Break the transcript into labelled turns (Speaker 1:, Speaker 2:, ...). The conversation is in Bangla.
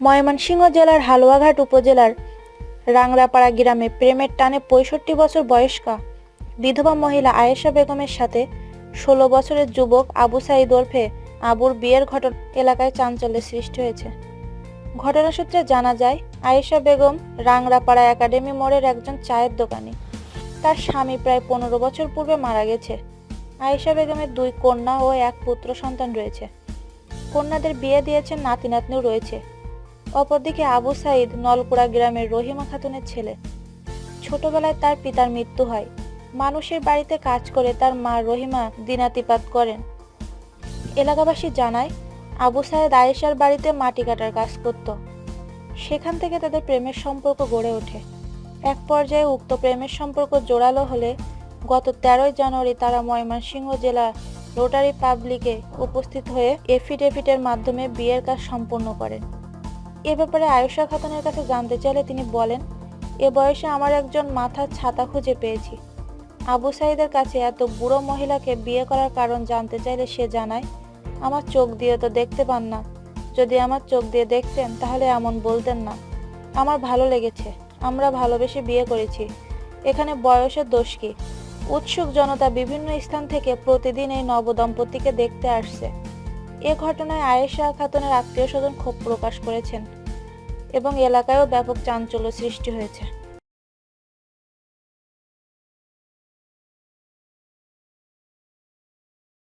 Speaker 1: ময়মনসিংহ জেলার হালুয়াঘাট উপজেলার রাংরাপাড়া গ্রামে প্রেমের টানে পঁয়ষট্টি বছর বয়স্কা বিধবা মহিলা আয়েশা বেগমের সাথে ষোলো বছরের যুবক আবু সাইদ ওরফে আবুর বিয়ের ঘটনা এলাকায় চাঞ্চল্যের সৃষ্টি হয়েছে। ঘটনা সূত্রে জানা যায়, আয়েশা বেগম রাংরাপাড়া একাডেমি মোড়ের একজন চায়ের দোকানি। তার স্বামী প্রায় পনেরো বছর পূর্বে মারা গেছে। আয়েশা বেগমের দুই কন্যা ও এক পুত্র সন্তান রয়েছে। কন্যাদের বিয়ে দিয়েছেন নাতি নাতনিও রয়েছে। অপরদিকে আবু সাইদ নলকুড়া গ্রামের রহিমা খাতুনের ছেলে। ছোটবেলায় তার পিতার মৃত্যু হয়। মানুষের বাড়িতে কাজ করে তার মা রহিমা দিনাতিপাত করেন। এলাকাবাসী জানায়, আবু সাইদ আয়েশার বাড়িতে মাটি কাটার কাজ করত। সেখান থেকে তাদের প্রেমের সম্পর্ক গড়ে ওঠে। এক পর্যায়ে উক্ত প্রেমের সম্পর্ক জোরালো হলে গত তেরোই জানুয়ারি তারা ময়মনসিংহ জেলা রোটারি পাবলিকে উপস্থিত হয়ে এফিডেভিটের মাধ্যমে বিয়ের কাজ সম্পন্ন করেন। এ ব্যাপারে আয়ুষা খাতুনের কাছে জানতে চাইলে তিনি বলেন, এ বয়সে আমার একজন মাথার ছাতা খুঁজে পেয়েছি। আবু সাইদের কাছে এত বুড়ো মহিলাকে বিয়ে করার কারণ জানতে চাইলে সে জানায়, আমার চোখ দিয়ে তো দেখতে পান না। যদি আমার চোখ দিয়ে দেখতেন তাহলে এমন বলতেন না। আমার ভালো লেগেছে। আমরা ভালোবেসে বিয়ে করেছি। এখানে বয়সের দোষ কি? উৎসুক জনতা বিভিন্ন স্থান থেকে প্রতিদিন এই নবদম্পতিকে দেখতে আসছে। এ ঘটনায় আয়েশা খাতুনের আত্মীয় স্বজন ক্ষোভ প্রকাশ করেছেন এবং এলাকায়ও ব্যাপক চাঞ্চল্য সৃষ্টি হয়েছে।